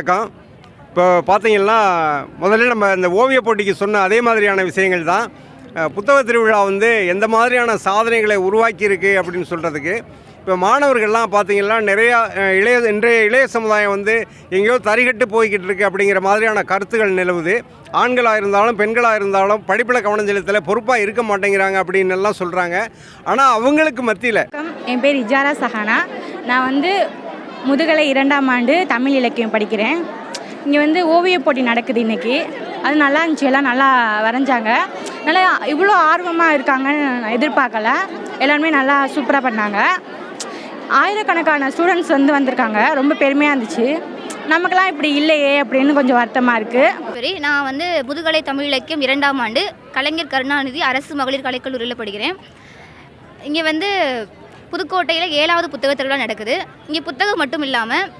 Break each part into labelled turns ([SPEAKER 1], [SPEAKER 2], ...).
[SPEAKER 1] வணக்கம். இப்போ பார்த்தீங்கன்னா முதல்ல நம்ம இந்த ஓவிய போட்டிக்கு சொன்ன அதே மாதிரியான விஷயங்கள் தான். புத்தக திருவிழா வந்து எந்த மாதிரியான சாதனைகளை உருவாக்கியிருக்கு அப்படின்னு சொல்கிறதுக்கு இப்போ மாணவர்கள்லாம் பார்த்தீங்கன்னா நிறையா இளைய இன்றைய இளைய சமுதாயம் வந்து எங்கேயோ தரிகட்டு போய்கிட்டு இருக்குது அப்படிங்கிற மாதிரியான கருத்துகள் நிலவுது. ஆண்களாக இருந்தாலும் பெண்களாக இருந்தாலும் படிப்பில் கவனம் செலுத்தல பொறுப்பாக இருக்க மாட்டேங்கிறாங்க அப்படின்னு எல்லாம் சொல்கிறாங்க ஆனால் அவங்களுக்கு மத்தியில்
[SPEAKER 2] என் பேர் இஜாரா சஹானா. நான் வந்து முதுகலை இரண்டாம் ஆண்டு தமிழ் இலக்கியம் படிக்கிறேன். இங்கே வந்து ஓவியப் போட்டி நடக்குது இன்றைக்கி அது நல்லா இருந்துச்சு. எல்லாம் நல்லா வரைஞ்சாங்க. நல்லா இவ்வளோ ஆர்வமாக இருக்காங்கன்னு நான் எதிர்பார்க்கல. எல்லாருமே நல்லா சூப்பராக பண்ணாங்க. ஆயிரக்கணக்கான ஸ்டூடெண்ட்ஸ் வந்து வந்திருக்காங்க. ரொம்ப பெருமையாக இருந்துச்சு. நமக்கெல்லாம் இப்படி இல்லையே அப்படின்னு கொஞ்சம் வருத்தமாக இருக்குது
[SPEAKER 3] சரி நான் வந்து முதுகலை தமிழ் இலக்கியம் இரண்டாம் ஆண்டு கலைஞர் கருணாநிதி அரசு மகளிர் கலைக்கல்லூரியில் படிக்கிறேன். இங்கே வந்து புதுக்கோட்டையில் ஏழாவது புத்தக திருவிழா நடக்குது. இங்கே புத்தகம் மட்டும் இல்லாமல்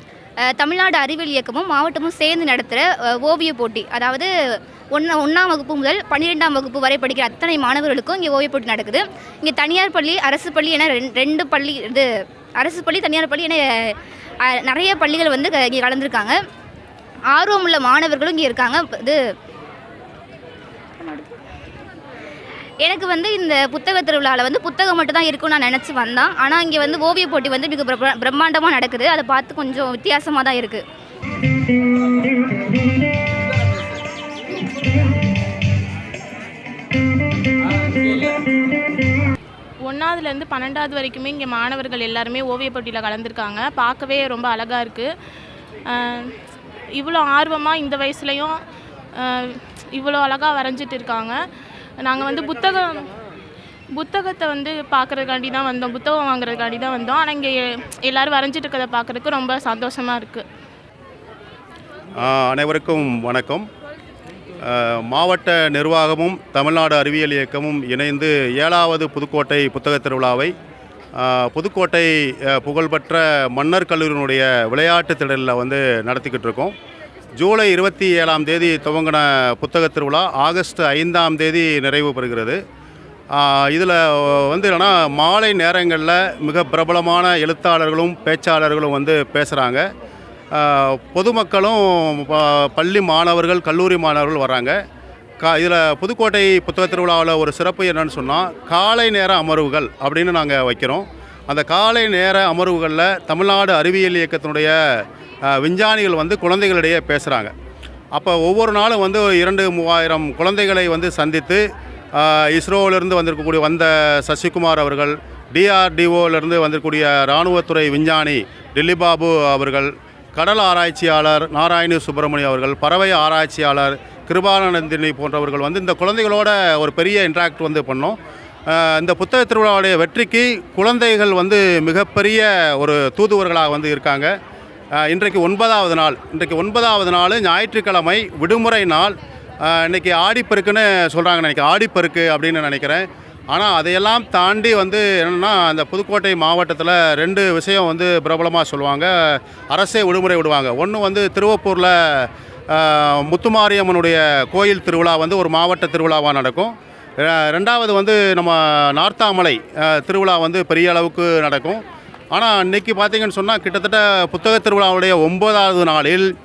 [SPEAKER 3] தமிழ்நாடு அறிவியல் இயக்கமும் மாவட்டமும் சேர்ந்து நடத்துகிற ஓவிய போட்டி அதாவது ஒன்றா ஒன்றாம் வகுப்பு முதல் பன்னிரெண்டாம் வகுப்பு வரை படிக்கிற அத்தனை மாணவர்களுக்கும் இங்கே ஓவிய போட்டி நடக்குது. இங்கே தனியார் பள்ளி அரசு பள்ளி என ரெண்டு ரெண்டு பள்ளி இது அரசு பள்ளி தனியார் பள்ளி என நிறைய பள்ளிகள் வந்து க- இங்கே கலந்துருக்காங்க. ஆர்வமுள்ள மாணவர்களும் இங்கே இருக்காங்க. இது எனக்கு வந்து இந்த புத்தக திருவிழாவில் வந்து புத்தகம் மட்டும் தான் இருக்கும்னு நான் நினச்சி வந்தேன். ஆனால் இங்கே வந்து ஓவிய போட்டி வந்து மிக பிரம்மாண்டமாக நடக்குது. அதை பார்த்து கொஞ்சம் வித்தியாசமாக தான் இருக்குது
[SPEAKER 4] ஒன்றாவதுலேருந்து பன்னெண்டாவது வரைக்குமே இங்கே மாணவர்கள் எல்லாருமே ஓவிய போட்டியில் கலந்துருக்காங்க. பார்க்கவே ரொம்ப அழகாக இருக்குது இவ்வளோ ஆர்வமாக இந்த வயசுலேயும் இவ்வளோ அழகாக வரைஞ்சிட்டு இருக்காங்க. நாங்கள் வந்து புத்தகம் புத்தகத்தை வந்து பார்க்குறதுக்காண்டி தான் வந்தோம். புத்தகம் வாங்குறதுக்காண்டி தான் வந்தோம். ஆனால் இங்கே எல்லோரும் வரைஞ்சிட்டு இருக்கிறத பார்க்குறதுக்கு ரொம்ப சந்தோஷமாக இருக்குது
[SPEAKER 5] அனைவருக்கும் வணக்கம். மாவட்ட நிர்வாகமும் தமிழ்நாடு அறிவியல் இயக்கமும் இணைந்து ஏழாவது புதுக்கோட்டை புத்தகத் திருவிழாவை புதுக்கோட்டை புகழ்பெற்ற மன்னர் கல்லூரியினுடைய விளையாட்டு திடலில் வந்து நடத்திக்கிட்டு இருக்கோம். ஜூலை இருபத்தி ஏழாம் தேதி துவங்கின புத்தக திருவிழா ஆகஸ்ட் ஐந்தாம் தேதி நிறைவு பெறுகிறது. இதில் வந்து என்னென்னா மாலை நேரங்களில் மிக பிரபலமான எழுத்தாளர்களும் பேச்சாளர்களும் வந்து பேசுகிறாங்க பொதுமக்களும் ப- பள்ளி மாணவர்கள் கல்லூரி மாணவர்கள் வராங்க கா இதில் புதுக்கோட்டை புத்தக திருவிழாவில் ஒரு சிறப்பு என்னன்னு சொன்னால் காலை நேர அமர்வுகள் அப்படின்னு நாங்கள் வைக்கிறோம். அந்த காலை நேர அமர்வுகளில் தமிழ்நாடு அறிவியல் இயக்கத்தினுடைய விஞ்ஞானிகள் வந்து குழந்தைகளிடையே பேசுகிறாங்க அப்போ ஒவ்வொரு நாளும் வந்து இரண்டு மூவாயிரம் குழந்தைகளை வந்து சந்தித்து இஸ்ரோவிலிருந்து வந்திருக்கக்கூடிய வந்த சசிகுமார் அவர்கள் டிஆர்டிஓலேருந்து வந்திருக்கக்கூடிய இராணுவத்துறை விஞ்ஞானி டில்லிபாபு அவர்கள் கடல் ஆராய்ச்சியாளர் நாராயண சுப்பிரமணியம் அவர்கள் பறவை ஆராய்ச்சியாளர் கிருபானந்தினி போன்றவர்கள் வந்து இந்த குழந்தைகளோட ஒரு பெரிய இன்ட்ராக்ட் வந்து பண்ணோம். இந்த புத்தக திருவிழாவுடைய வெற்றிக்கு குழந்தைகள் வந்து மிகப்பெரிய ஒரு தூதுவர்களாக வந்து இருக்காங்க. இன்றைக்கு ஒன்பதாவது நாள். இன்றைக்கு ஒன்பதாவது நாள் ஞாயிற்றுக்கிழமை விடுமுறை நாள். இன்றைக்கி இன்னைக்கு ஆடிப்பெருக்குன்னு சொல்கிறாங்க நினைக்கிறேன். ஆடிப்பெருக்கு அப்படின்னு நினைக்கிறேன். ஆனால் அதையெல்லாம் தாண்டி வந்து என்னென்னா அந்த புதுக்கோட்டை மாவட்டத்தில் ரெண்டு விஷயம் வந்து பிரபலமாக சொல்லுவாங்க. அரசே விடுமுறை விடுவாங்க. ஒன்று வந்து திருவப்பூரில் முத்துமாரியம்மனுடைய கோயில் திருவிழா வந்து ஒரு மாவட்ட திருவிழாவாக நடக்கும். ரெண்டாவது வந்து நம்ம நார்த்தாமலை திருவிழா வந்து பெரிய அளவுக்கு நடக்கும். ஆனால் இன்றைக்கி பார்த்தீங்கன்னு சொன்னால் கிட்டத்தட்ட புத்தக திருவிழாவுடைய ஒன்பதாவது நாளில்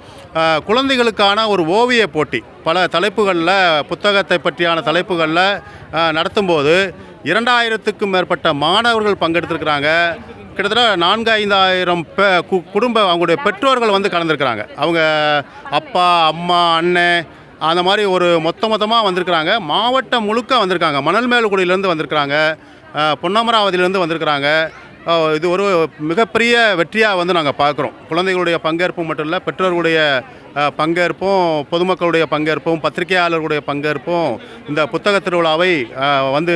[SPEAKER 5] குழந்தைகளுக்கான ஒரு ஓவிய போட்டி பல தலைப்புகளில் புத்தகத்தை பற்றியான தலைப்புகளில் நடத்தும்போது இரண்டாயிரத்துக்கும் மேற்பட்ட மாணவர்கள் பங்கெடுத்திருக்கிறாங்க. கிட்டத்தட்ட நான்கு ஐந்தாயிரம் பெ கு- குடும்ப அவங்களுடைய பெற்றோர்கள் வந்து கலந்துருக்கிறாங்க. அவங்க அப்பா அம்மா அண்ணன் அந்த மாதிரி ஒரு மொத்த மொத்தமாக வந்திருக்கிறாங்க. மாவட்டம் முழுக்க வந்திருக்காங்க. மணல்மேல்குடியிலேருந்து வந்திருக்கிறாங்க. பொன்னமராவதியிலேருந்து வந்திருக்கிறாங்க. இது ஒரு மிகப்பெரிய வெற்றியாக வந்து நாங்கள் பார்க்குறோம் குழந்தைகளுடைய பங்கேற்பு மட்டும் இல்லை பெற்றோர்களுடைய பங்கேற்பும் பொதுமக்களுடைய பங்கேற்பும் பத்திரிகையாளர்களுடைய பங்கேற்பும் இந்த புத்தக திருவிழாவை வந்து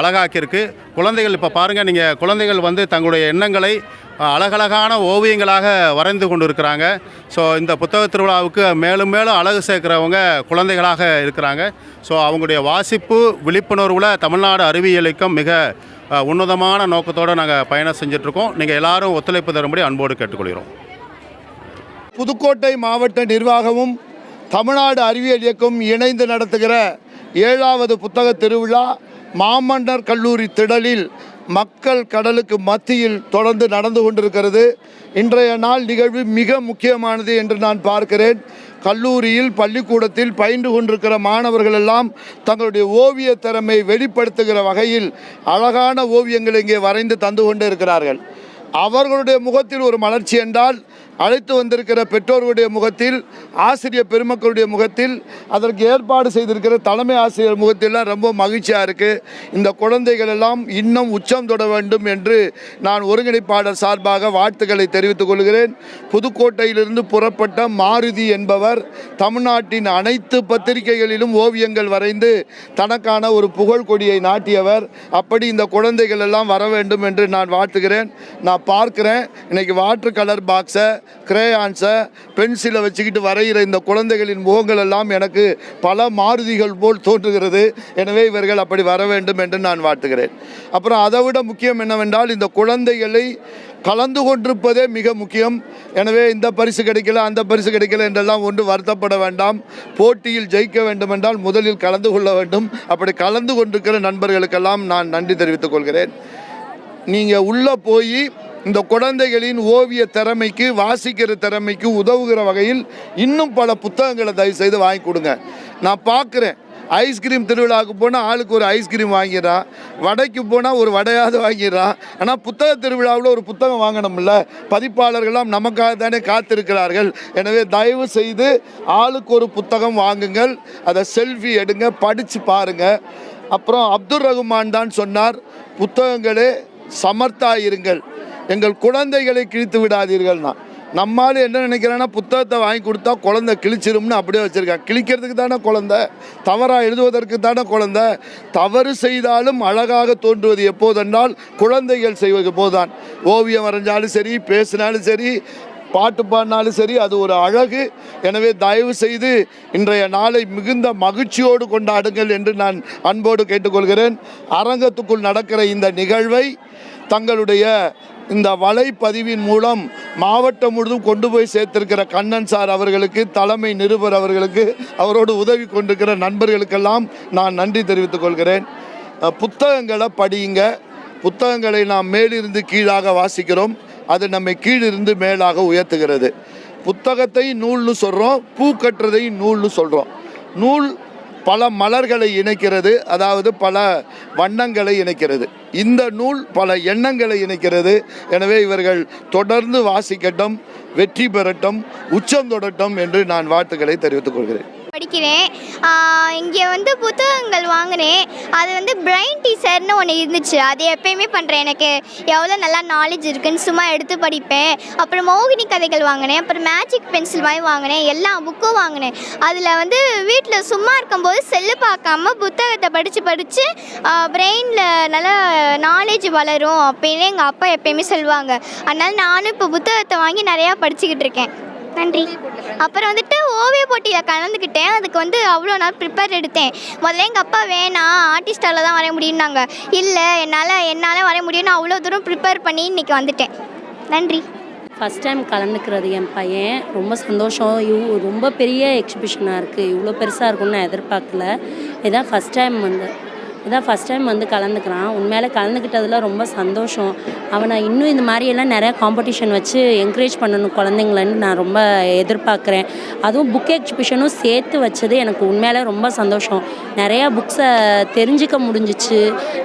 [SPEAKER 5] அழகாக்கியிருக்கு. குழந்தைகள் இப்போ பாருங்கள் நீங்கள் குழந்தைகள் வந்து தங்களுடைய எண்ணங்களை அழகழகான ஓவியங்களாக வரைந்து கொண்டு இருக்கிறாங்க ஸோ இந்த புத்தக திருவிழாவுக்கு மேலும் மேலும் அழகு சேர்க்குறவங்க குழந்தைகளாக இருக்கிறாங்க. ஸோ அவங்களுடைய வாசிப்பு விழிப்புணர்வில் தமிழ்நாடு அறிவியலுக்கும் மிக உன்னதமான நோக்கத்தோடு நாங்கள் பயணம் செஞ்சிட்ருக்கோம். நீங்கள் எல்லாரும் ஒத்துழைப்பு தரும்படி அன்போடு கேட்டுக்கொள்கிறோம்.
[SPEAKER 6] புதுக்கோட்டை மாவட்ட நிர்வாகமும் தமிழ்நாடு அறிவியல் இயக்கம் இணைந்து நடத்துகிற ஏழாவது புத்தக திருவிழா மாமன்னர் கல்லூரி திடலில் மக்கள் கடலுக்கு மத்தியில் தொடர்ந்து நடந்து கொண்டிருக்கிறது. இன்றைய நாள் நிகழ்வு மிக முக்கியமானது என்று நான் பார்க்கிறேன். கல்லூரியில் பள்ளிக்கூடத்தில் பயின்று கொண்டிருக்கிற மாணவர்கள் எல்லாம் தங்களுடைய ஓவிய திறமை வெளிப்படுத்துகிற வகையில் அழகான ஓவியங்களை இங்கே வரைந்து தந்து கொண்டு இருக்கிறார்கள் அவர்களுடைய முகத்தில் ஒரு மலர்ச்சி என்றால் அழைத்து வந்திருக்கிற பெற்றோர்களுடைய முகத்தில் ஆசிரியர் பெருமக்களுடைய முகத்தில் அதற்கு ஏற்பாடு செய்திருக்கிற தலைமை ஆசிரியர் முகத்திலாம் ரொம்ப மகிழ்ச்சியாக இருக்குது இந்த குழந்தைகள் எல்லாம் இன்னும் உச்சம் தொட வேண்டும் என்று நான் ஒருங்கிணைப்பாளர் சார்பாக வாழ்த்துக்களை தெரிவித்துக் கொள்கிறேன். புதுக்கோட்டையிலிருந்து புறப்பட்ட மாருதி என்பவர் தமிழ்நாட்டின் அனைத்து பத்திரிகைகளிலும் ஓவியங்கள் வரைந்து தனக்கான ஒரு புகழ் கொடியை நாட்டியவர். அப்படி இந்த குழந்தைகள் எல்லாம் வர வேண்டும் என்று நான் வாழ்த்துகிறேன். நான் பார்க்குறேன். இன்னைக்கு வாட்டர் கலர் பாக்ஸை கிரேயான்ஸை பென்சிலை வச்சுக்கிட்டு வரை வரைகிற இந்த குழந்தைகளின் முகங்கள் எல்லாம் எனக்கு பல மாருதிகள் போல் தோன்றுகிறது. எனவே இவர்கள் அப்படி வர வேண்டும் என்று நான் வாழ்த்துகிறேன். அப்புறம் அதை விட முக்கியம் என்னவென்றால் இந்த குழந்தைகளை கலந்து கொண்டிருப்பதே மிக முக்கியம். எனவே இந்த பரிசு கிடைக்கல அந்த பரிசு கிடைக்கல என்றெல்லாம் ஒன்று வருத்தப்பட வேண்டாம். போட்டியில் ஜெயிக்க வேண்டும் என்றால் முதலில் கலந்து கொள்ள வேண்டும். அப்படி கலந்து கொண்டிருக்கிற நண்பர்களுக்கெல்லாம் நான் நன்றி தெரிவித்துக் கொள்கிறேன். நீங்கள் உள்ளே போய் இந்த குழந்தைகளின் ஓவிய திறமைக்கு வாசிக்கிற திறமைக்கு உதவுகிற வகையில் இன்னும் பல புத்தகங்களை தயவு செய்து வாங்கி கொடுங்க. நான் பார்க்குறேன். ஐஸ்கிரீம் திருவிழாவுக்கு போனால் ஆளுக்கு ஒரு ஐஸ்கிரீம் வாங்கிடுறான் வடைக்கு போனால் ஒரு வடையாவது வாங்கிடுறான் ஆனால் புத்தக திருவிழாவில் ஒரு புத்தகம் வாங்கணும்ல. பதிப்பாளர்கள்லாம் நமக்காக தானே காத்திருக்கிறார்கள். எனவே தயவு செய்து ஆளுக்கு ஒரு புத்தகம் வாங்குங்கள். அதை செல்ஃபி எடுங்க படித்து பாருங்கள் அப்புறம் அப்துல் ரகுமான் தான் சொன்னார் புத்தகங்களே சமர்த்தா இருங்கள். எங்கள் குழந்தைகளை கிழித்து விடாதீர்கள்னா. நம்மால் என்ன நினைக்கிறேன்னா புத்தகத்தை வாங்கி கொடுத்தா குழந்தை கிழிச்சிரும்னு அப்படியே வச்சுருக்கேன் கிழிக்கிறதுக்கு தானே குழந்தை? தவறாக எழுதுவதற்கு தானே குழந்தை? தவறு செய்தாலும் அழகாக தோன்றுவது எப்போதென்றால் குழந்தைகள் செய்வது போதுதான். ஓவியம் வரைஞ்சாலும் சரி பேசினாலும் சரி பாட்டு பாடினாலும் சரி அது ஒரு அழகு. எனவே தயவு செய்து இன்றைய நாளை மிகுந்த மகிழ்ச்சியோடு கொண்டாடுங்கள் என்று நான் அன்போடு கேட்டுக்கொள்கிறேன். அரங்கத்துக்குள் நடக்கிற இந்த நிகழ்வை தங்களுடைய இந்த வலைப்பதிவின் மூலம் மாவட்டம் முழுதும் கொண்டு போய் சேர்த்திருக்கிற கண்ணன் சார் அவர்களுக்கு தலைமை நிருபர் அவர்களுக்கு அவரோடு உதவி கொண்டிருக்கிற நண்பர்களுக்கெல்லாம் நான் நன்றி தெரிவித்துக் கொள்கிறேன். புத்தகங்களை படியுங்க. புத்தகங்களை நாம் மேலிருந்து கீழாக வாசிக்கிறோம். அது நம்மை கீழிருந்து மேலாக உயர்த்துகிறது. புத்தகத்தை நூல்னு சொல்கிறோம் பூ கட்டுறதை நூல்னு சொல்கிறோம் நூல் பல மலர்களை இணைக்கிறது அதாவது பல வண்ணங்களை இணைக்கிறது. இந்த நூல் பல எண்ணங்களை இணைக்கிறது. எனவே இவர்கள் தொடர்ந்து வாசிக்கட்டும் வெற்றி பெறட்டும் உச்சம் தொடட்டும் என்று நான் வாழ்த்துக்களை தெரிவித்துக் கொள்கிறேன்.
[SPEAKER 7] படிக்கிறேன். இங்கே வந்து புத்தகங்கள் வாங்கினேன். அது வந்து பிரைன் டீச்சர்னு ஒன்று இருந்துச்சு. அது எப்பயுமே பண்ணுறேன் எனக்கு எவ்வளோ நல்லா நாலேஜ் இருக்குன்னு சும்மா எடுத்து படிப்பேன். அப்புறம் மோகினி கதைகள் வாங்கினேன். அப்புறம் மேஜிக் பென்சில் மாதிரி வாங்கினேன். எல்லா புக்கும் வாங்கினேன். அதில் வந்து வீட்டில் சும்மா இருக்கும்போது செல்லு பார்க்காம புத்தகத்தை படித்து படித்து பிரெயினில் நல்லா நாலேஜ் வளரும் அப்படின்னு எங்கள் அப்பா எப்பயுமே சொல்லுவாங்க. அதனால் நானும் இப்போ புத்தகத்தை வாங்கி நிறையா படிச்சுக்கிட்டு இருக்கேன். நன்றி. அப்புறம் வந்துட்டு ஓவிய போட்டியில் கலந்துக்கிட்டேன். அதுக்கு வந்து அவ்வளோ நாள் ப்ரிப்பேர் எடுத்தேன். முதல்ல எங்கள் அப்பா வேணாம் ஆர்டிஸ்டால் தான் வரைய முடியும்னாங்க. இல்லை என்னால் என்னால் வரைய முடியும்னு அவ்வளோ தூரம் ப்ரிப்பேர் பண்ணி இன்றைக்கி வந்துட்டேன். நன்றி.
[SPEAKER 8] ஃபஸ்ட் டைம் கலந்துக்கிறது என் பையன். ரொம்ப சந்தோஷம். இவ் ரொம்ப பெரிய எக்ஸிபிஷனாக இருக்குது இவ்வளோ பெருசாக இருக்கும்னு நான் எதிர்பார்க்கல. இதான் ஃபஸ்ட் டைம் வந்து. இதான் ஃபஸ்ட் டைம் வந்து கலந்துக்கிறான். உண்மையிலே கலந்துக்கிட்டதில் ரொம்ப சந்தோஷம். அவனை இன்னும் இந்த மாதிரியெல்லாம் நிறையா காம்படிஷன் வச்சு என்கரேஜ் பண்ணணும் குழந்தைங்களன்னு நான் ரொம்ப எதிர்பார்க்குறேன். அதுவும் புக் எக்ஸிபிஷனும் சேர்த்து வச்சது எனக்கு உண்மையிலே ரொம்ப சந்தோஷம். நிறையா புக்ஸை தெரிஞ்சுக்க முடிஞ்சிச்சு.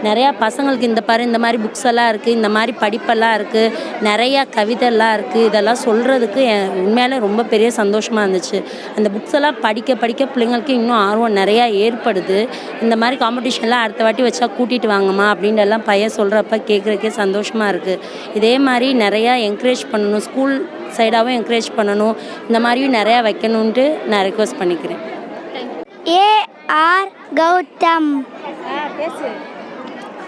[SPEAKER 8] நிறையா பசங்களுக்கு இந்த பாரு இந்த மாதிரி புக்ஸ் எல்லாம் இருக்குது இந்த மாதிரி படிப்பெல்லாம் இருக்குது நிறையா கவிதைலாம் இருக்குது இதெல்லாம் சொல்கிறதுக்கு என் உண்மையிலே ரொம்ப பெரிய சந்தோஷமாக இருந்துச்சு. அந்த புக்ஸ் எல்லாம் படிக்க படிக்க பிள்ளைங்களுக்கு இன்னும் ஆர்வம் நிறையா ஏற்படுது. இந்த மாதிரி காம்படிஷன்லாம் அடுத்த வாட்டி வச்சா கூட்டிகிட்டு வாங்கம்மா அப்படின்னு எல்லாம் பையன் சொல்கிறப்ப கேட்குறக்கே சந்தோஷமாக இருக்குது இதே மாதிரி நிறையா என்கரேஜ் பண்ணணும் ஸ்கூல் சைடாகவும் என்கரேஜ் பண்ணணும். இந்த மாதிரியும் நிறையா வைக்கணுன்ட்டு நான் ரெக்வஸ்ட் பண்ணிக்கிறேன்.
[SPEAKER 7] A R Gautham.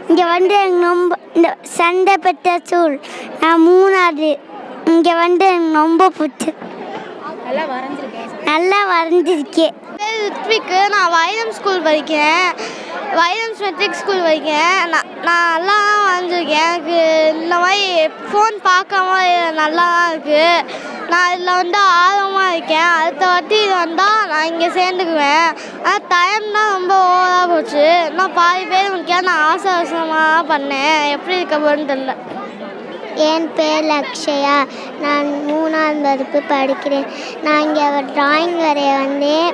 [SPEAKER 7] இங்கே வந்து எனக்கு ரொம்ப இந்த சண்டை பெற்ற சூழ். நான் மூணாவது. இங்கே வந்து எனக்கு ரொம்ப பிடிச்சி நல்லா வரைஞ்சிருக்கேன். ருத்விக்கு நான் வைரம் ஸ்கூல் படிக்கிறேன். வைரம் மெட்ரிக் ஸ்கூல் படிக்கிறேன். நான் நான் நல்லா தான் வரைஞ்சிருக்கேன். எனக்கு இந்த மாதிரி ஃபோன் பார்க்காம நல்லா தான் இருக்குது நான் இதில் வந்து ஆர்வமாக இருக்கேன். அடுத்த வாட்டி இது வந்தால் நான் இங்கே சேர்ந்துக்குவேன். ஆனால் டைம் தான் ரொம்ப ஓவராக போச்சு. நான் பாதி பேர் முக்கியம் நான் ஆசை அவசரமாக பண்ணேன். எப்படி இருக்க போகிறேன்னு தெரில என் பேர் லக்ஷயா. நான் மூணாவது வகுப்பு படிக்கிறேன். நான் இங்கே ட்ராயிங் வரைய வந்தேன்.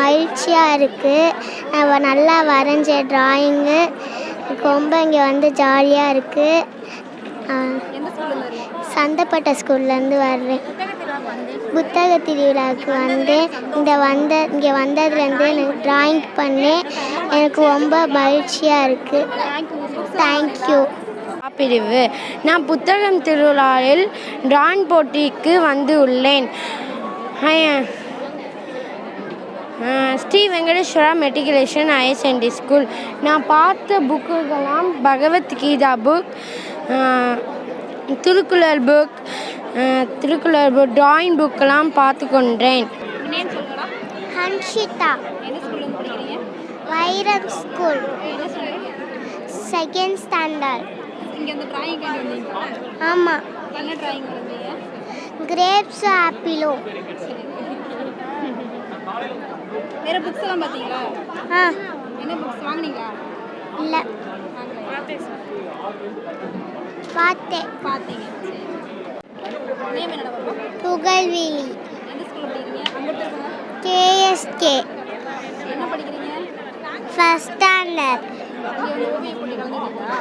[SPEAKER 7] மகிழ்ச்சியாக இருக்குது நான் நல்லா வரைஞ்ச ட்ராயிங்கு ரொம்ப இங்கே வந்து ஜாலியாக இருக்குது சந்தப்பட்ட ஸ்கூல்லேருந்து வர்றேன். புத்தக திருவிழாவுக்கு வந்து இந்த வந்த இங்கே வந்ததுலேருந்து எனக்கு ட்ராயிங் பண்ணேன். எனக்கு ரொம்ப மகிழ்ச்சியாக இருக்குது தேங்க்யூ
[SPEAKER 9] பிரிவு. நான் புத்தகம் திருவிழாவில் டிராயிங் போட்டிக்கு வந்து உள்ளேன். Sri Venkateswara matriculation higher secondary school. நான் பார்த்த புக்குகள்லாம் Bhagavad Gita book Thirukkural book Thirukkural book drawing புக்கெல்லாம் பார்த்து கொண்டேன்.
[SPEAKER 7] Hanshitha. Vairam school second standard ஆமாம் கிரேப்ஸ் ஆப்பிளோ
[SPEAKER 2] வேற புக்ஸ் எல்லாம் பார்த்தீங்களா?
[SPEAKER 7] ஆ.
[SPEAKER 2] என்ன புக்ஸ் வாங்குனீங்களா?
[SPEAKER 7] இல்லை. பார்த்தேன்.
[SPEAKER 2] பார்த்தீங்க. நேம் என்னடா வரும்
[SPEAKER 7] புகழ்வெளி
[SPEAKER 2] எந்த ஸ்கூல் படிக்கிறீங்க? அங்கே இருக்கா
[SPEAKER 7] கேஎஸ்கே.
[SPEAKER 2] என்ன படிக்கிறீங்க?
[SPEAKER 7] ஃபஸ்ட் ஸ்டாண்டர்ட்
[SPEAKER 2] இங்கே வந்து ஓவிய போட்டி கலந்துருக்கீங்களா?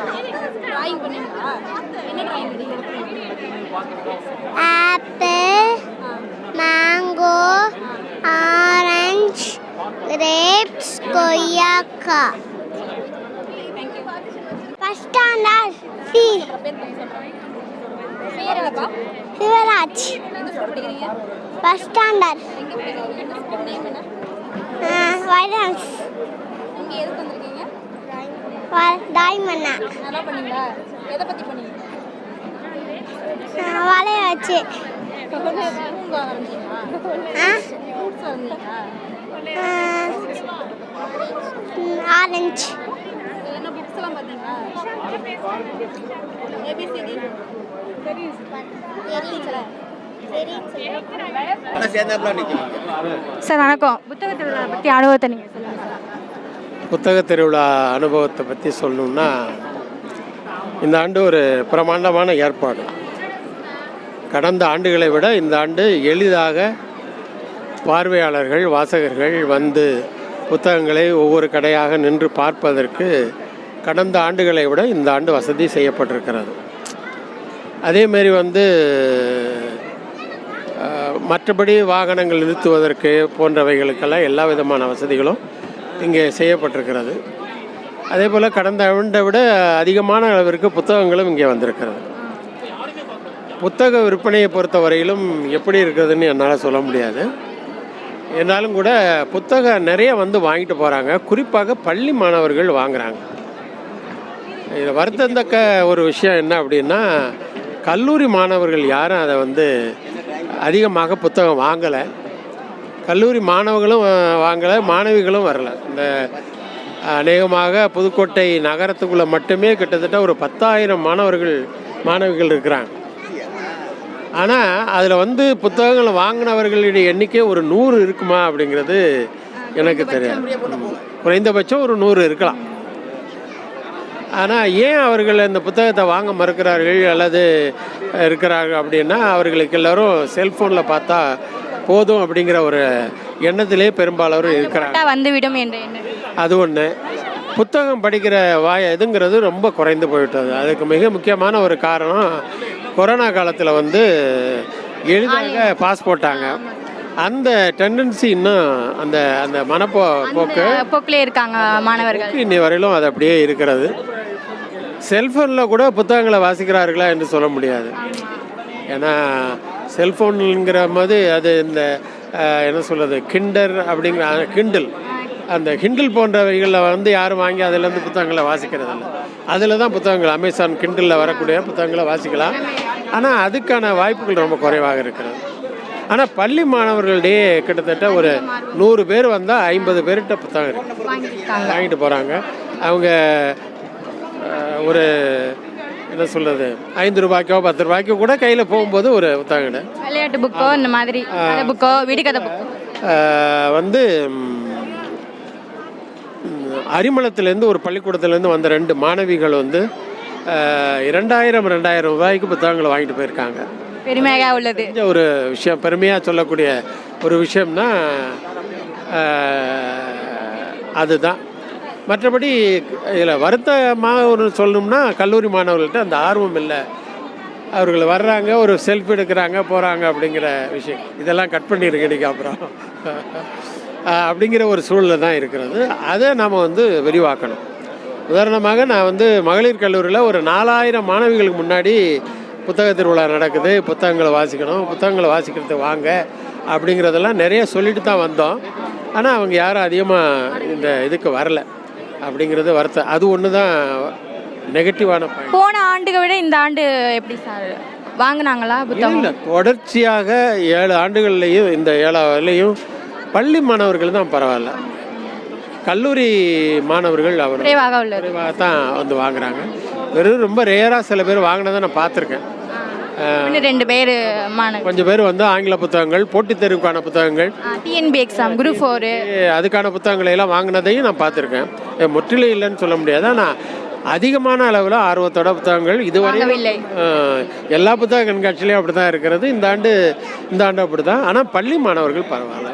[SPEAKER 2] ட்ராயிங் பண்ணீங்களா? என்ன ட்ராயிங் பண்ணீங்க?
[SPEAKER 7] ஆப்பிள் மேங்கோ ஆரஞ்சு கிரேப்ஸ் கொய்யாக்கா first standard C Sivaraj first standard
[SPEAKER 2] எதை பற்றி பண்ணீங்க
[SPEAKER 7] வளைய வச்சு ஆரஞ்சு.
[SPEAKER 2] ஏபிசிடி சார் வணக்கம். புத்தக திருவிழா பற்றி அனுபவத்தை நீங்கள் சொல்லுங்கள்
[SPEAKER 10] புத்தக திருவிழா அனுபவத்தை பற்றி சொல்லணும்னா இந்த ஆண்டு ஒரு பிரமாண்டமான ஏற்பாடு. கடந்த ஆண்டுகளை விட இந்த ஆண்டு எளிதாக பார்வையாளர்கள் வாசகர்கள் வந்து புத்தகங்களை ஒவ்வொரு கடையாக நின்று பார்ப்பதற்கு கடந்த ஆண்டுகளை விட இந்த ஆண்டு வசதி செய்யப்பட்டிருக்கிறது. அதேமாரி வந்து மற்றபடி வாகனங்கள் நிறுத்துவதற்கு போன்றவைகளுக்கெல்லாம் எல்லா விதமான வசதிகளும் இங்கே செய்யப்பட்டிருக்கிறது. அதே போல் கடந்த ஆண்டை விட அதிகமான அளவிற்கு புத்தகங்களும் இங்கே வந்திருக்கிறது. புத்தக விற்பனையை பொறுத்த வரையிலும் எப்படி இருக்குதுன்னு என்னால் சொல்ல முடியாது. என்னாலும் கூட புத்தகம் நிறைய வந்து வாங்கிட்டு போகிறாங்க குறிப்பாக பள்ளி மாணவர்கள் வாங்குறாங்க. இதில் வருத்தந்தக்க ஒரு விஷயம் என்ன அப்படின்னா கல்லூரி மாணவர்கள் யாரும் அதை வந்து அதிகமாக புத்தகம் வாங்கலை. கல்லூரி மாணவர்களும் வாங்கலை மாணவிகளும் வரலை. இந்த அநேகமாக புதுக்கோட்டை நகரத்துக்குள்ளே மட்டுமே கிட்டத்தட்ட ஒரு பத்தாயிரம் மாணவர்கள் மாணவிகள் இருக்கிறாங்க. ஆனால் அதில் வந்து புத்தகங்கள் வாங்கினவர்களுடைய எண்ணிக்கை ஒரு நூறு இருக்குமா அப்படிங்கிறது எனக்கு தெரியாது. குறைந்தபட்சம் ஒரு நூறு இருக்கலாம். ஆனால் ஏன் அவர்கள் இந்த புத்தகத்தை வாங்க மறுக்கிறார்கள் அல்லது இருக்கிறார்கள் அப்படின்னா அவர்களுக்கு எல்லாரும் செல்ஃபோனில் பார்த்தா போதும் அப்படிங்கிற ஒரு எண்ணத்திலே பெரும்பாலாரும் இருக்கிறாங்க.
[SPEAKER 2] வந்துவிடும் என்ற
[SPEAKER 10] அது ஒன்று புத்தகம் படிக்கிற வாய் இதுங்கிறது ரொம்ப குறைந்து போயிட்டது. அதுக்கு மிக முக்கியமான ஒரு காரணம் கொரோனா காலத்தில் வந்து எளிதாக பாஸ் போட்டாங்க. அந்த டெண்டன்சி இன்னும் அந்த அந்த மனப்போ போக்கு
[SPEAKER 2] போக்கிலே இருக்காங்க மாணவர்கள்.
[SPEAKER 10] இன்னி வரையிலும் அது அப்படியே இருக்கிறது. செல்ஃபோனில் கூட புத்தகங்களை வாசிக்கிறார்களா என்று சொல்ல முடியாது. ஏன்னா செல்ஃபோனுங்கிற போது அது இந்த என்ன சொல்கிறது கிண்டர் அப்படிங்கிற கிண்டில். அந்த கிண்டில் போன்றவைகளில் வந்து யாரும் வாங்கி அதிலேருந்து புத்தகங்களை வாசிக்கிறது இல்லை அதில் தான் புத்தகங்கள் அமேசான் கிண்டிலில் வரக்கூடிய புத்தகங்களை வாசிக்கலாம். ஆனால் அதுக்கான வாய்ப்புகள் ரொம்ப குறைவாக இருக்கிறது. ஆனால் பள்ளி மாணவர்களிடையே கிட்டத்தட்ட ஒரு நூறு பேர் வந்தால் ஐம்பது பேர்கிட்ட புத்தகம் வாங்கிட்டு போகிறாங்க அவங்க ஒரு என்ன சொல்கிறது ஐந்து ரூபாய்க்கோ பத்து ரூபாய்க்கோ கூட கையில் போகும்போது ஒரு புத்தகம்
[SPEAKER 2] விளையாட்டு புக்கோ இந்த மாதிரி கதை புக்கோ புக்கோ
[SPEAKER 10] அஹ், வந்து அரிமளத்துலேருந்து ஒரு பள்ளிக்கூடத்துலேருந்து வந்த ரெண்டு மாணவிகள் வந்து இரண்டாயிரம் ரெண்டாயிரம் ரூபாய்க்கு புத்தகங்களை வாங்கிட்டு போயிருக்காங்க.
[SPEAKER 2] பெருமையாக உள்ளது.
[SPEAKER 10] ஒரு விஷயம். பெருமையாக சொல்லக்கூடிய ஒரு விஷயம்னா அதுதான். மற்றபடி இதில் வருத்தமாக ஒரு சொல்லணும்னா கல்லூரி மாணவர்கள்ட்ட அந்த ஆர்வம் இல்லை. அவர்கள் வர்றாங்க ஒரு செல்ஃபி எடுக்கிறாங்க போகிறாங்க அப்படிங்கிற விஷயம். இதெல்லாம் கட் பண்ணியிருக்கு இன்றைக்கி அப்புறம். அப்படிங்கிற ஒரு சூழ்நிலை தான் இருக்கிறது. அதை நாம் வந்து விரிவாக்கணும். உதாரணமாக நான் வந்து மகளிர் கல்லூரியில் ஒரு நாலாயிரம் மாணவிகளுக்கு முன்னாடி புத்தக திருவிழா நடக்குது. புத்தகங்களை வாசிக்கணும். புத்தகங்களை வாசிக்கிறதுக்கு வாங்க அப்படிங்கிறதெல்லாம் நிறைய சொல்லிட்டு தான் வந்தோம். ஆனால் அவங்க யாரும் அதிகமாக இந்த இதுக்கு வரல அப்படிங்கிறது வருத்தம். அது ஒன்று தான் நெகட்டிவான
[SPEAKER 2] போன ஆண்டுகளை விட இந்த ஆண்டு எப்படி சார்? வாங்கினாங்களா புத்தகம்?
[SPEAKER 10] இல்லை. தொடர்ச்சியாக ஏழு ஆண்டுகள்லேயும் இந்த ஏழாவதுலேயும் பள்ளி மாணவர்கள் தான் பரவாயில்ல. கல்லூரி மாணவர்கள் அவர்
[SPEAKER 2] குறைவாக உள்ளது.
[SPEAKER 10] குறைவாக தான் வந்து வாங்குறாங்க. வெறும் ரொம்ப ரேராக சில பேர் வாங்கினதை நான் பார்த்துருக்கேன்.
[SPEAKER 2] இன்னும் ரெண்டு பேர் மாணவர்
[SPEAKER 10] கொஞ்சம் பேர் வந்து ஆங்கில புத்தகங்கள் போட்டித் தேர்வுக்கான புத்தகங்கள்.
[SPEAKER 2] டிஎன்பி எக்ஸாம் குரூப் ஃபோரு
[SPEAKER 10] அதுக்கான புத்தகங்களை எல்லாம் வாங்கினதையும் நான் பார்த்துருக்கேன். முற்றிலும் இல்லைன்னு சொல்ல முடியாது. ஆனால் அதிகமான அளவில் ஆர்வத்தோட புத்தகங்கள் இதுவரை எல்லா புத்தக கண்காட்சியிலையும் அப்படி தான் இருக்கிறது. இந்த ஆண்டு இந்த ஆண்டு அப்படி தான் ஆனால் பள்ளி மாணவர்கள் பரவாயில்ல.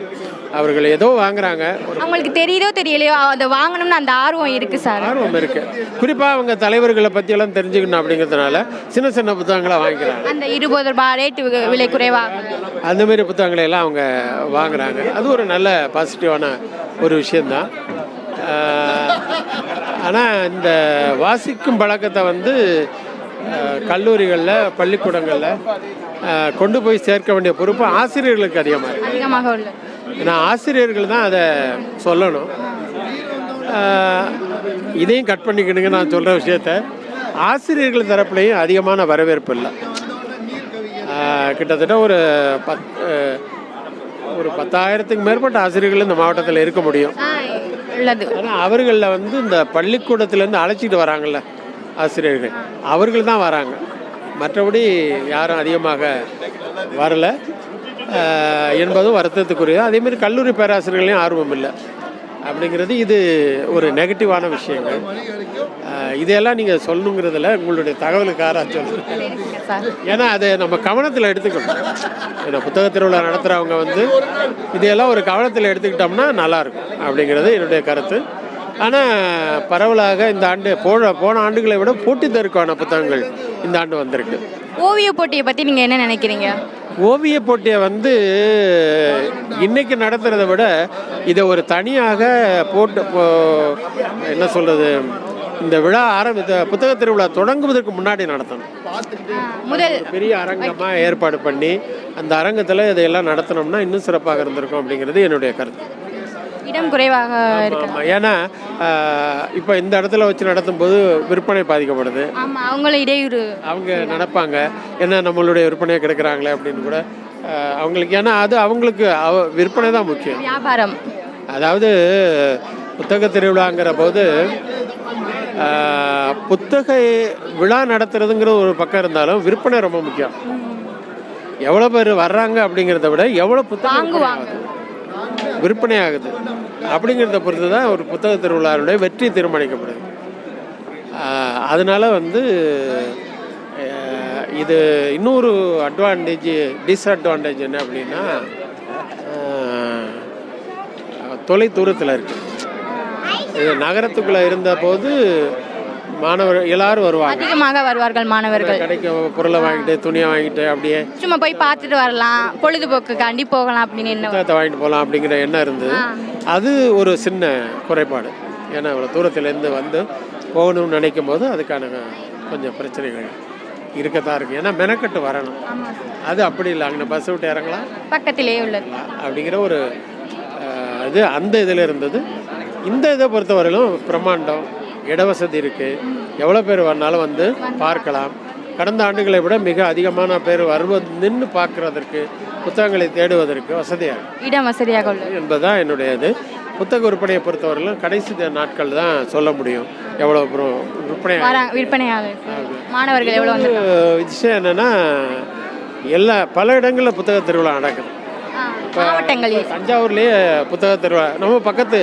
[SPEAKER 10] அவர்கள் ஏதோ வாங்குறாங்க.
[SPEAKER 2] அவங்களுக்கு தெரியுதோ தெரியலையோ அதை வாங்கணும்னு அந்த ஆர்வம் இருக்கு சார்.
[SPEAKER 10] ஆர்வம் இருக்கு. குறிப்பாக அவங்க தலைவர்களை பற்றியெல்லாம் தெரிஞ்சுக்கணும் அப்படிங்கிறதுனால சின்ன சின்ன புத்தகங்களை வாங்கிக்கிறாங்க.
[SPEAKER 2] அந்த இருபது ரூபாய் ரேட்டு விலை குறைவாக
[SPEAKER 10] அந்த மாதிரி புத்தகங்களை எல்லாம் அவங்க வாங்குறாங்க. அது ஒரு நல்ல பாசிட்டிவான ஒரு விஷயந்தான் ஆனால் இந்த வாசிக்கும் பழக்கத்தை வந்து கல்லூரிகளில் பள்ளிக்கூடங்களில் கொண்டு போய் சேர்க்க வேண்டிய பொறுப்பு ஆசிரியர்களுக்கு அதிகமாக
[SPEAKER 2] அதிகமாக உள்ளது.
[SPEAKER 10] ஏன்னா ஆசிரியர்கள் தான் அதை சொல்லணும். இதையும் கட் பண்ணிக்கணுங்க நான் சொல்கிற விஷயத்த. ஆசிரியர்கள் தரப்புலையும் அதிகமான வரவேற்பு இல்லை. கிட்டத்தட்ட ஒரு பத் ஒரு பத்தாயிரத்துக்கு மேற்பட்ட ஆசிரியர்கள் இந்த மாவட்டத்தில் இருக்க முடியும். ஆனால் அவர்களில் வந்து இந்த பள்ளிக்கூடத்துலேருந்து அழைச்சிட்டு வராங்கல்ல ஆசிரியர்கள். அவர்கள் தான் வராங்க. மற்றபடி யாரும் அதிகமாக வரல. என்பதும் வருத்தத்துக்குரிய அதேமாரி கல்லூரி பேராசிரியர்களையும் ஆர்வம் இல்லை. அப்படிங்கிறது இது ஒரு நெகட்டிவான விஷயங்கள். இதையெல்லாம் நீங்கள் சொல்லணுங்கிறதுல உங்களுடைய தகவலுக்கு சொல்லுங்கள் ஏன்னா அதை நம்ம கவனத்தில் எடுத்துக்கணும். ஏன்னா புத்தக திருவிழா நடத்துகிறவங்க வந்து இதையெல்லாம் ஒரு கவனத்தில் எடுத்துக்கிட்டோம்னா நல்லாயிருக்கும் அப்படிங்கிறது என்னுடைய கருத்து. ஆனால் பரவலாக இந்த ஆண்டு போன போன ஆண்டுகளை விட போட்டித் தேர்வுக்கான புத்தகங்கள் இந்த ஆண்டு வந்திருக்கு.
[SPEAKER 2] ஓவிய போட்டியை பற்றி நீங்கள் என்ன நினைக்கிறீங்க?
[SPEAKER 10] ஓவிய போட்டியை வந்து இன்னைக்கு நடத்துறதை விட இதை ஒரு தனியாக போட்டு என்ன சொல்கிறது இந்த விழா ஆரம்பித்த புத்தக திருவிழா தொடங்குவதற்கு முன்னாடி நடத்தணும். பெரிய அரங்கமாக ஏற்பாடு பண்ணி அந்த அரங்கத்தில் இதையெல்லாம் நடத்தினோம்னா இன்னும் சிறப்பாக இருந்திருக்கும் அப்படிங்கிறது என்னுடைய கருத்து.
[SPEAKER 2] இடம் குறைவாக இருக்கு?
[SPEAKER 10] ஏன்னா இப்போ இந்த இடத்துல வச்சு நடத்தும்போது விற்பனை பாதிக்கப்படுது.
[SPEAKER 2] ஆமாம் அவங்களும் இடையூறு.
[SPEAKER 10] அவங்க நினைப்பாங்க என்ன நம்மளுடைய விற்பனையை கிடைக்கிறாங்களே அப்படின்னு கூட அவங்களுக்கு ஏன்னா அது அவங்களுக்கு அவ விற்பனை தான் முக்கியம்.
[SPEAKER 2] வியாபாரம்.
[SPEAKER 10] அதாவது புத்தக திருவிழாங்கிற போது புத்தக விழா நடத்துறதுங்கிற ஒரு பக்கம் இருந்தாலும் விற்பனை ரொம்ப முக்கியம். எவ்வளோ பேர் வர்றாங்க அப்படிங்கிறத விட எவ்வளோ புத்தகம்
[SPEAKER 2] வாங்குவாங்க.
[SPEAKER 10] விற்பனை ஆகுது அப்படிங்கிறத பொறுத்து தான் ஒரு புத்தக திருவிழாவுடைய வெற்றி தீர்மானிக்கப்படுது. அதனால் வந்து இது இன்னொரு அட்வான்டேஜ் டிஸ்அட்வான்டேஜ் என்ன அப்படின்னா தொலை தூரத்தில் இருக்குது இது நகரத்துக்குள்ளே இருந்தபோது மாணவர் எல்லாரும் வருவாங்க.
[SPEAKER 2] அதிகமாக வருவார்கள் மாணவர்கள்.
[SPEAKER 10] கடைக்கு பொருளை வாங்கிட்டு துணியை வாங்கிட்டு அப்படியே
[SPEAKER 2] சும்மா போய் பார்த்துட்டு வரலாம் பொழுதுபோக்குக்காண்டி போகலாம் அப்படின்னு என்ன
[SPEAKER 10] வாங்கிட்டு போகலாம் அப்படிங்கிற எண்ணம் இருந்தது. அது ஒரு சின்ன குறைபாடு. ஏன்னா இவ்வளோ தூரத்துலேருந்து வந்து போகணும்னு நினைக்கும் போது அதுக்கான கொஞ்சம் பிரச்சனைகள் இருக்கத்தான் இருக்குது ஏன்னா மெனக்கட்டு வரணும். அது அப்படி இல்லை. அங்கே பஸ் விட்டு இறங்கலாம்.
[SPEAKER 2] பக்கத்திலேயே உள்ளது.
[SPEAKER 10] அப்படிங்கிற ஒரு இது அந்த இதில் இருந்தது. இந்த இதை பொறுத்தவரையிலும் பிரம்மாண்டம் இடவசதி இருக்குது எவ்வளோ பேர் வரனாலும் வந்து பார்க்கலாம். கடந்த ஆண்டுகளை விட மிக அதிகமான பேர் வருவது நின்று பார்க்குறதற்கு புத்தகங்களை தேடுவதற்கு வசதியாக
[SPEAKER 2] இடம் வசதியாக உள்ளது.
[SPEAKER 10] என்பதுதான் என்னுடைய இது புத்தக விற்பனையை பொறுத்தவரையிலும் கடைசி நாட்கள் தான் சொல்ல முடியும். எவ்வளோ அப்புறம் விற்பனை
[SPEAKER 2] விற்பனையாக. மாணவர்கள் எவ்வளோ
[SPEAKER 10] விஷயம் என்னென்னா எல்லா பல இடங்களில் புத்தக திருவிழா நடக்குது.
[SPEAKER 2] மாவட்டங்களில்.
[SPEAKER 10] தஞ்சாவூர்லேயே புத்தக திருவிழா நம்ம பக்கத்து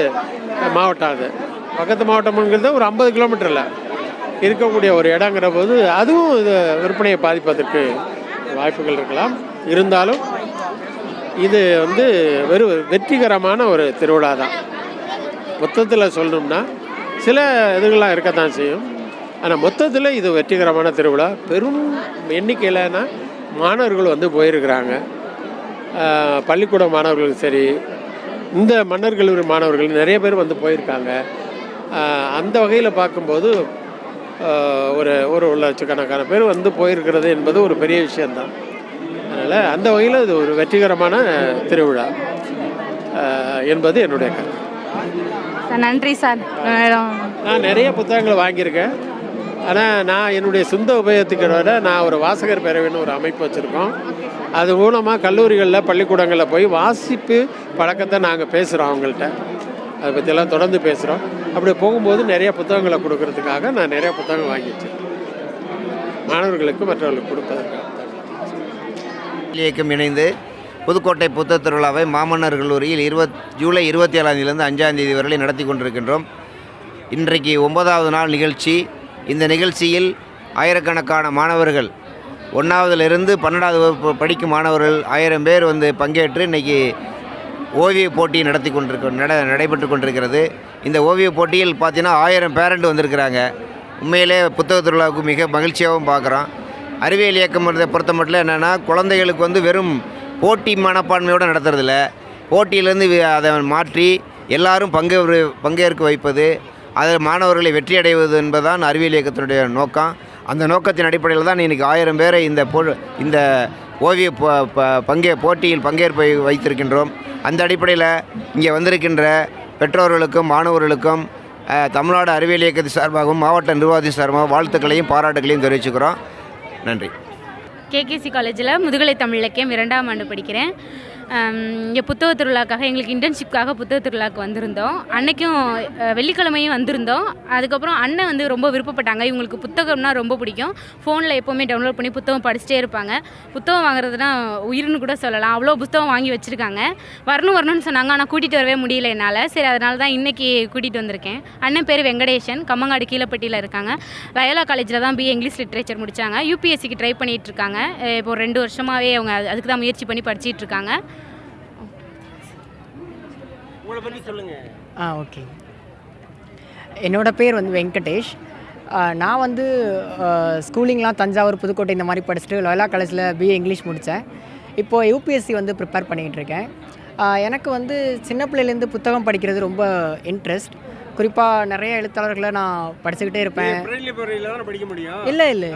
[SPEAKER 10] மாவட்டம் அது. பக்கத்து மாவட்டம்ங்கிறது ஒரு ஐம்பது கிலோமீட்டரில் இருக்கக்கூடிய ஒரு இடங்கிற போது அதுவும் இது விற்பனையை பாதிப்பதற்கு வாய்ப்புகள் இருக்கலாம். இருந்தாலும் இது வந்து வெறும் வெற்றிகரமான ஒரு திருவிழா தான் மொத்தத்தில் சொல்லணும்னா சில இதுகள்லாம் இருக்கத்தான் செய்யும். ஆனால் மொத்தத்தில் இது வெற்றிகரமான திருவிழா. பெரும் எண்ணிக்கையிலனா மாணவர்கள் வந்து போயிருக்கிறாங்க. பள்ளிக்கூட மாணவர்களும் சரி இந்த மன்னர் கல்லூரி மாணவர்கள் நிறைய பேர் வந்து போயிருக்காங்க. அந்த வகையில் பார்க்கும்போது ஒரு ஒரு லட்சக்கணக்கான பேர் வந்து போயிருக்கிறது என்பது ஒரு பெரிய விஷயந்தான் அதனால் அந்த வகையில் இது ஒரு வெற்றிகரமான திருவிழா என்பது என்னுடைய கருத்து.
[SPEAKER 11] நன்றி சார்.
[SPEAKER 10] நான் நிறைய புத்தகங்களை வாங்கியிருக்கேன். ஆனால் நான் என்னுடைய சொந்த உபயோகத்துக்கு விட நான் ஒரு வாசகர் பேரவைன்னு ஒரு அமைப்பு வச்சுருக்கோம். அது மூலமாக கல்லூரிகளில் பள்ளிக்கூடங்களில் போய் வாசிப்பு பழக்கத்தை நாங்கள் பேசுகிறோம் அவங்கள்ட்ட. அதை பற்றியெல்லாம் தொடர்ந்து பேசுகிறோம் அப்படி போகும்போது நிறைய புத்தகங்களை கொடுக்கறதுக்காக நான் நிறைய புத்தகங்கள் வாங்கி வச்சிருக்கேன். மாணவர்களுக்கு மற்றவர்களுக்கு கொடுப்பதற்காக.
[SPEAKER 12] இயக்கம் இணைந்து புதுக்கோட்டை புத்தக திருவிழாவை மாமன்னர் கல்லூரியில் இருபத் ஜூலை இருபத்தி ஏழாம் தேதியிலிருந்து அஞ்சாம் தேதி வரை நடத்தி கொண்டிருக்கின்றோம். இன்றைக்கு ஒன்பதாவது நாள் நிகழ்ச்சி. இந்த நிகழ்ச்சியில் ஆயிரக்கணக்கான மாணவர்கள் ஒன்றாவதுலேருந்து பன்னெண்டாவது வகுப்பு படிக்கும் மாணவர்கள் ஆயிரம் பேர் வந்து பங்கேற்று இன்றைக்கி ஓவிய போட்டி நடத்தி கொண்டிருக்க நட நடைபெற்று கொண்டிருக்கிறது. இந்த ஓவிய போட்டியில் பார்த்தீங்கன்னா ஆயிரம் பேரண்ட் வந்திருக்கிறாங்க. உண்மையிலே புத்தக திருவிழாவுக்கு மிக மகிழ்ச்சியாகவும் பார்க்குறோம். அறிவியல் இயக்கம் பொறுத்த மட்டும் என்னென்னா குழந்தைகளுக்கு வந்து வெறும் போட்டி மனப்பான்மையோடு நடத்துறதில்ல. போட்டியிலேருந்து அதை மாற்றி எல்லாரும் பங்கு பங்கேற்க வைப்பது அதில் மாணவர்களை வெற்றி அடைவது என்பதுதான் அறிவியல் இயக்கத்தினுடைய நோக்கம். அந்த நோக்கத்தின் அடிப்படையில் தான் இன்றைக்கி ஆயிரம் பேரை இந்த போ இந்த ஓவிய ப- ப- பங்கே போட்டியில் பங்கேற்பை வைத்திருக்கின்றோம். அந்த அடிப்படையில் இங்கே வந்திருக்கின்ற பெற்றோர்களுக்கும் மாணவர்களுக்கும் தமிழ்நாடு அறிவியல் இயக்கத்தின் சார்பாகவும் மாவட்ட நிர்வாகத்தின் சார்பாகவும் வாழ்த்துக்களையும் பாராட்டுகளையும் தெரிவிச்சுக்கிறோம். நன்றி.
[SPEAKER 11] கேகேசி காலேஜில் முதுகலை தமிழ் இலக்கியம் இரண்டாம் ஆண்டு படிக்கிறேன். இங்கே புத்தக திருவிழாக்காக எங்களுக்கு இன்டர்ன்ஷிப்காக புத்தக திருவிழாவுக்கு வந்திருந்தோம். அன்னைக்கும் வெள்ளிக்கிழமையும் வந்திருந்தோம். அதுக்கப்புறம் அண்ணன் வந்து ரொம்ப விருப்பப்பட்டாங்க. இவங்களுக்கு புத்தகம்னா ரொம்ப பிடிக்கும். ஃபோனில் எப்போவுமே டவுன்லோட் பண்ணி புத்தகம் படிச்சுட்டே இருப்பாங்க. புத்தகம் வாங்குறதுனா உயிர்னு கூட சொல்லலாம். அவ்வளோ புத்தகம் வாங்கி வச்சுருக்காங்க. வரணும் வரணும்னு சொன்னாங்க. ஆனால் கூட்டிகிட்டு வரவே முடியல என்னால். சரி அதனால தான் இன்றைக்கி கூட்டிகிட்டு வந்திருக்கேன். அண்ணன் பேர் வெங்கடேஷன் கம்மங்காடு கீழப்பட்டியில் இருக்காங்க. லயோலா காலேஜில் தான் பிஏ இங்கிலீஷ் லிட்ரேச்சர் முடித்தாங்க யூபிஎஸ்சிக்கு ட்ரை பண்ணிகிட்டு இருக்காங்க. இப்போ ரெண்டு வருஷமாகவே அவங்க அதுக்கு தான் முயற்சி பண்ணி படிச்சிட்ருக்காங்க
[SPEAKER 1] உங்களை பற்றி சொல்லுங்கள்
[SPEAKER 13] ஆ ஓகே. என்னோட பேர் வந்து வெங்கடேஷ். நான் வந்து ஸ்கூலிங்லாம் தஞ்சாவூர் புதுக்கோட்டை இந்த மாதிரி படிச்சுட்டு லோயலா காலேஜில் பிஏ இங்கிலீஷ் முடித்தேன் இப்போது யூபிஎஸ்சி வந்து ப்ரிப்பேர் பண்ணிகிட்டு இருக்கேன் எனக்கு வந்து சின்ன பிள்ளையிலேருந்து புத்தகம் படிக்கிறது ரொம்ப இன்ட்ரெஸ்ட் குறிப்பாக நிறைய எழுத்தாளர்களை நான் படிச்சுக்கிட்டே இருப்பேன்.
[SPEAKER 1] படிக்க முடியும்?
[SPEAKER 13] இல்லை இல்லை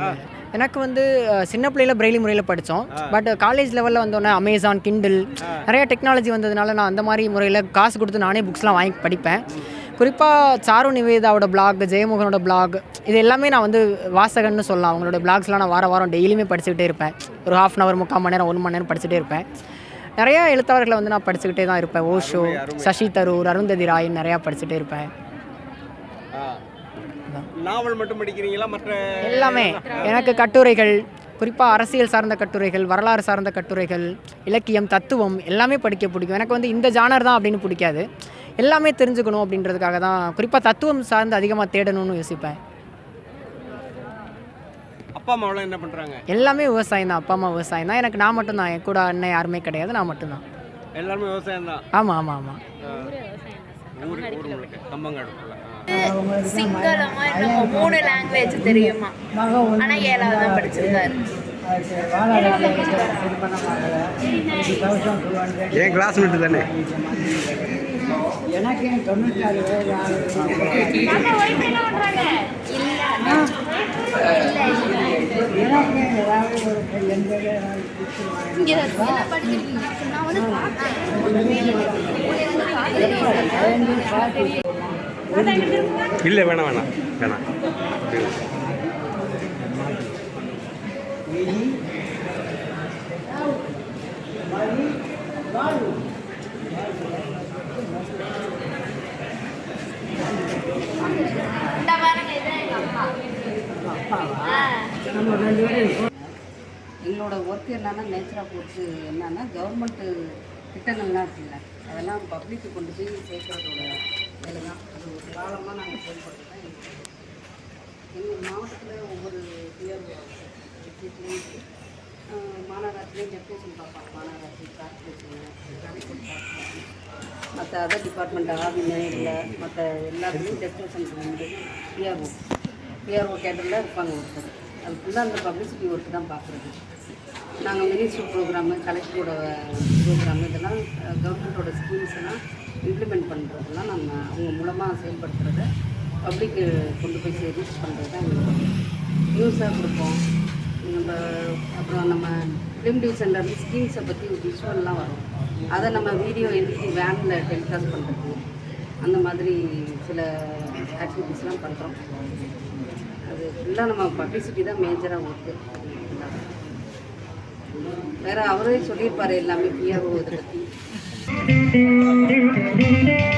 [SPEAKER 13] எனக்கு வந்து சின்ன பிள்ளையில பிரெய்லி முறையில் படித்தோம் பட் காலேஜ் லெவலில் வந்தோடனே அமேசான் கிண்டில் நிறைய டெக்னாலஜி வந்ததுனால நான் அந்த மாதிரி முறையில் காசு கொடுத்து நானே புக்ஸ்லாம் வாங்கி படிப்பேன். குறிப்பாக சாரு நிவேதாவோட பிளாக் ஜெயமோகனோட பிளாக் இது எல்லாமே நான் வந்து வாசகன்னு சொல்லலாம். அவங்களோட பிளாக்ஸ்லாம் நான் வார வாரம் டெய்லியுமே படிச்சுக்கிட்டே இருப்பேன். ஒரு ஹாஃப் அன் ஹவர் முக்கால் மணி நேரம் ஒரு மணி நேரம் படிச்சுட்டே இருப்பேன். நிறையா எழுத்தாளர்களை வந்து நான் படிச்சுக்கிட்டே தான் இருப்பேன். ஓஷோ சசி தரூர் அருந்ததி ராய் நிறையா படிச்சுட்டே இருப்பேன்.
[SPEAKER 1] நாவல் மட்டும் படிக்கிறீங்களா? மற்ற
[SPEAKER 13] எல்லாமே. எனக்கு கட்டுரைகள் குறிப்பாக அரசியல் சார்ந்த கட்டுரைகள் வரலாறு சார்ந்த கட்டுரைகள் இலக்கியம் தத்துவம் எல்லாமே படிக்க பிடிக்கும். எனக்கு வந்து இந்த ஜானர் தான் அப்படின்னு பிடிக்காது. எல்லாமே தெரிஞ்சுக்கணும் அப்படின்றதுக்காக தான் குறிப்பாக தத்துவம் சார்ந்து அதிகமாக தேடணும்னு யோசிப்பேன்.
[SPEAKER 1] அப்பா அம்மாவெல்லாம் என்ன பண்ணுறாங்க
[SPEAKER 13] எல்லாமே விவசாயம் தான். அப்பா அம்மா விவசாயம் தான். எனக்கு நான் மட்டும்தான் என் கூட அண்ணன் யாருமே கிடையாது. நான் மட்டும்தான்
[SPEAKER 1] எல்லாருமே விவசாயம் தான்?
[SPEAKER 13] ஆமாம் ஆமாம் ஆமாம்
[SPEAKER 1] ஊர்.
[SPEAKER 14] சிங்களமா இன்னும் மூணு லாங்குவேஜ் தெரியுமா? ஆனா ஏழாவது தான் படிச்சிருக்காரு.
[SPEAKER 1] என் கிளாஸ்மேட்டு தானே. இல்லை வேணாம் வேணாம் வேணாம்.
[SPEAKER 15] எங்களோட ஒர்க் என்னன்னா நேச்சர் ஆஃப் ஒர்க்கு என்னன்னா கவர்மெண்ட்டு திட்டங்கள்லாம் இருக்குல்ல அதெல்லாம் பப்ளிக்கு கொண்டு போய் சேர்க்கறதோட தான். அது ஒரு காலமாக நாங்கள் செயல்பட்டு தான் எங்கள் மாவட்டத்தில் ஒவ்வொரு உயர்வு விஷயத்துலையும் மாநகராட்சியிலையும் டெப்ரேஷன் பார்ப்பாங்க. மாநகராட்சி கார்பரேஷன் மற்ற அதர் டிபார்ட்மெண்ட் ஆவி இல்லை மற்ற எல்லாத்துலேயும் டெப்ரேஷன் வந்து பிஆர்ஓ பிஆர்ஓ கேட்டரில் இருப்பாங்க ஒருத்தர். அது ஃபுல்லாக அந்த பப்ளிசிட்டி ஒர்க் தான் பார்க்குறது. நாங்கள் மினிஸ்டர் ப்ரோக்ராமு கலெக்டரோட ப்ரோக்ராமு இதெல்லாம் கவர்மெண்ட்டோட ஸ்கீம்ஸ் எல்லாம் இம்ப்ளிமெண்ட் பண்ணுறதுலாம் நம்ம அவங்க மூலமாக செயல்படுத்துறத பப்ளிக்கு கொண்டு போய் சே ரீச் பண்ணுறது தான் எங்களுக்கு நியூஸாக கொடுப்போம். நம்ம அப்புறம் நம்ம ஃபிலிம் டிவிஷன்லேருந்து ஸ்கீம்ஸை பற்றி ஒரு விஷுவல்லாம் வரும். அதை நம்ம வீடியோ எழுதி வேனில் டெலிகாஸ்ட் பண்ணுறது அந்த மாதிரி சில ஆக்டிவிட்டீஸ்லாம் பண்ணுறோம் அது ஃபுல்லாக நம்ம பப்ளிசிட்டி தான் மேஜராக ஒர்க்கு வேறு அவரே சொல்லியிருப்பார் எல்லாமே பிஆர்ஓ இதை பற்றி
[SPEAKER 16] Thank you.